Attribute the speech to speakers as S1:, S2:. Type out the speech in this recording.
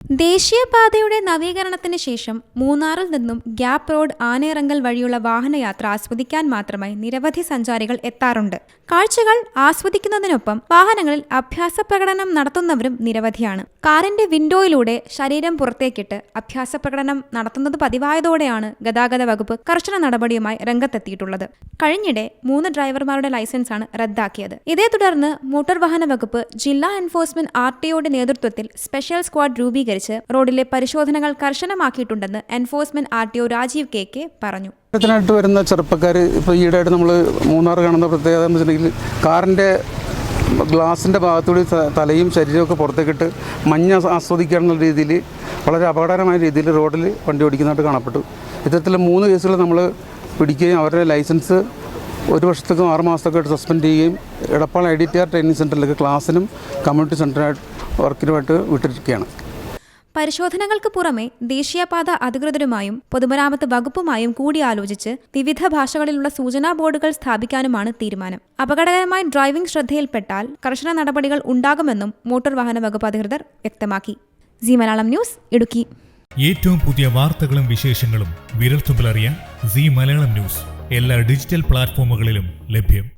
S1: ദേശീയപാതയുടെ നവീകരണത്തിന് ശേഷം മൂന്നാറിൽ നിന്നും ഗ്യാപ് റോഡ് ആനയിറങ്കൽ വഴിയുള്ള വാഹനയാത്ര ആസ്വദിക്കാൻ മാത്രമായി നിരവധി സഞ്ചാരികൾ എത്താറുണ്ട്. കാഴ്ചകൾ ആസ്വദിക്കുന്നതിനൊപ്പം വാഹനങ്ങളിൽ അഭ്യാസ പ്രകടനം നടത്തുന്നവരും നിരവധിയാണ്. കാറിന്റെ വിൻഡോയിലൂടെ ശരീരം പുറത്തേക്കിട്ട് അഭ്യാസ പ്രകടനം നടത്തുന്നത് പതിവായതോടെയാണ് ഗതാഗത വകുപ്പ് കർശന നടപടിയുമായി രംഗത്തെത്തിയിട്ടുള്ളത്. കഴിഞ്ഞിടെ മൂന്ന് ഡ്രൈവർമാരുടെ ലൈസൻസാണ് റദ്ദാക്കിയത്. ഇതേ തുടർന്ന് മോട്ടോർ വാഹന വകുപ്പ് ജില്ലാ എൻഫോഴ്സ്മെന്റ് ആർ ടിഒയുടെ നേതൃത്വത്തിൽ സ്പെഷ്യൽ സ്ക്വാഡ് രൂപീകരിച്ച്. റോഡിലെ പരിശോധനകൾ കർശനമാക്കിയിട്ടുണ്ടെന്ന് enforcement R T O Rajeev K K പറഞ്ഞു.
S2: ത്തിനായിട്ട് വരുന്ന ചെറുപ്പക്കാർ ഇപ്പോൾ ഈയിടെയായിട്ട് നമ്മൾ മൂന്നാർ കാണുന്ന പ്രത്യേകത എന്ന് വെച്ചിട്ടുണ്ടെങ്കിൽ കാറിന്റെ ഗ്ലാസിന്റെ ഭാഗത്തുകൂടി തലയും ശരീരമൊക്കെ പുറത്തേക്കിട്ട് മഞ്ഞ ആസ്വദിക്കാനുള്ള രീതിയിൽ വളരെ അപകടകരമായ രീതിയിൽ റോഡിൽ വണ്ടി ഓടിക്കുന്നതായിട്ട് കാണപ്പെട്ടു. ഇത്തരത്തിൽ മൂന്ന് കേസുകൾ നമ്മൾ പിടിക്കുകയും അവരുടെ ലൈസൻസ് ഒരു വർഷത്തേക്കും ആറ് മാസത്തേക്കായിട്ട് സസ്പെൻഡ് ചെയ്യുകയും Edappal I D T R training സെന്ററിലേക്ക് ക്ലാസ്സിനും കമ്മ്യൂണിറ്റി സെന്ററായിട്ട് വർക്കിനുമായിട്ട് വിട്ടിരിക്കുകയാണ്.
S1: പരിശോധനകൾക്ക് പുറമെ ദേശീയപാത അധികൃതരുമായും പൊതുമരാമത്ത് വകുപ്പുമായും കൂടിയാലോചിച്ച് വിവിധ ഭാഷകളിലുള്ള സൂചനാ ബോർഡുകൾ സ്ഥാപിക്കാനുമാണ് തീരുമാനം. അപകടകരമായ ഡ്രൈവിംഗ് ശ്രദ്ധയിൽപ്പെട്ടാൽ കർശന നടപടികൾ ഉണ്ടാകുമെന്നും മോട്ടോർ വാഹന വകുപ്പ് അധികൃതർ വ്യക്തമാക്കി. Zee Malayalam News Idukki.
S3: ഏറ്റവും പുതിയ വാർത്തകളും വിശേഷങ്ങളും വിരൽത്തുമ്പിലറിയാൻ സി മലയാളം ന്യൂസ് എല്ലാ ഡിജിറ്റൽ പ്ലാറ്റ്ഫോമുകളിലും ലഭ്യം.